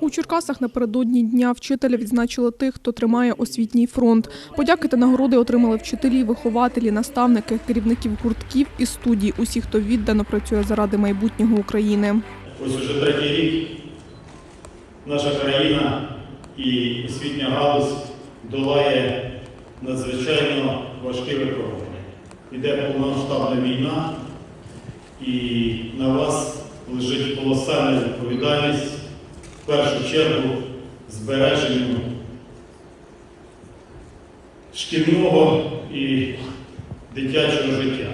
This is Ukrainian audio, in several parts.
У Черкасах напередодні дня вчителя відзначили тих, хто тримає освітній фронт. Подяки та нагороди отримали вчителі, вихователі, наставники, керівників гуртків і студій. Усі, хто віддано працює заради майбутнього України. Ось уже третій рік наша країна і освітня галузь долає надзвичайно важкі випробування. Іде повномасштабна війна, і на вас лежить колосальна відповідальність в першу чергу збереженню шкільного і дитячого життя.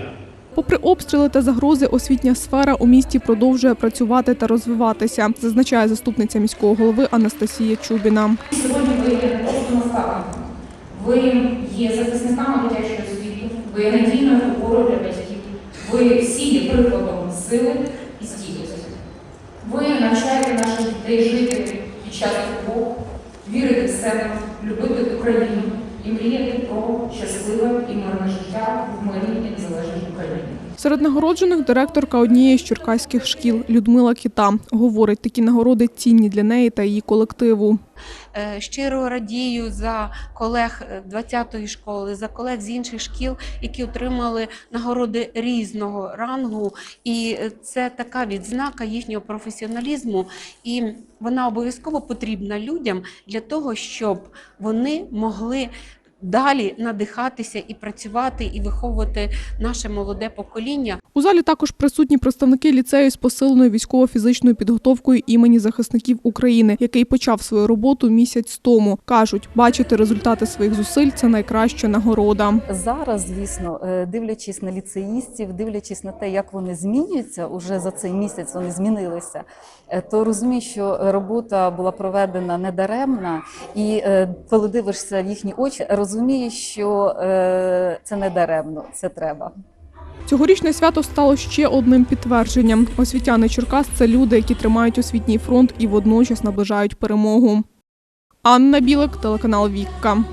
Попри обстріли та загрози, освітня сфера у місті продовжує працювати та розвиватися, зазначає заступниця міського голови Анастасія Чубіна. Сьогодні ви є наставниками, ви є захисниками дитячої освіти, ви є надійною опорою для батьків, ви всі є прикладом сили і стійкості. Ви навчаєте наших себе, любити Україну і мріяти про щасливе і мирне життя в мирній і незалежній Україні. Серед нагороджених директорка однієї з черкаських шкіл Людмила Кіта говорить, такі нагороди цінні для неї та її колективу. Е, Щиро радію за колег е, 20-ї школи, за колег з інших шкіл, які отримали нагороди різного рангу. І е, це така відзнака їхнього професіоналізму, і вона обов'язково потрібна людям для того, щоб вони могли. Далі надихатися і працювати, і виховувати наше молоде покоління. У залі також присутні представники ліцею з посиленою військово-фізичною підготовкою імені захисників України, який почав свою роботу місяць тому. кажуть, бачити результати своїх зусиль це найкраща нагорода. Зараз, звісно, е, дивлячись на ліцеїстів, дивлячись на те, як вони змінюються, уже за цей місяць вони змінилися, е, то розумію, що робота була проведена недаремна, і е, коли дивишся в їхні очі, розумієш, що е, це не даремно, це треба. Цьогорічне свято стало ще одним підтвердженням. Освітяни Черкас це люди, які тримають освітній фронт і водночас наближають перемогу. Анна Білик, телеканал Вікка.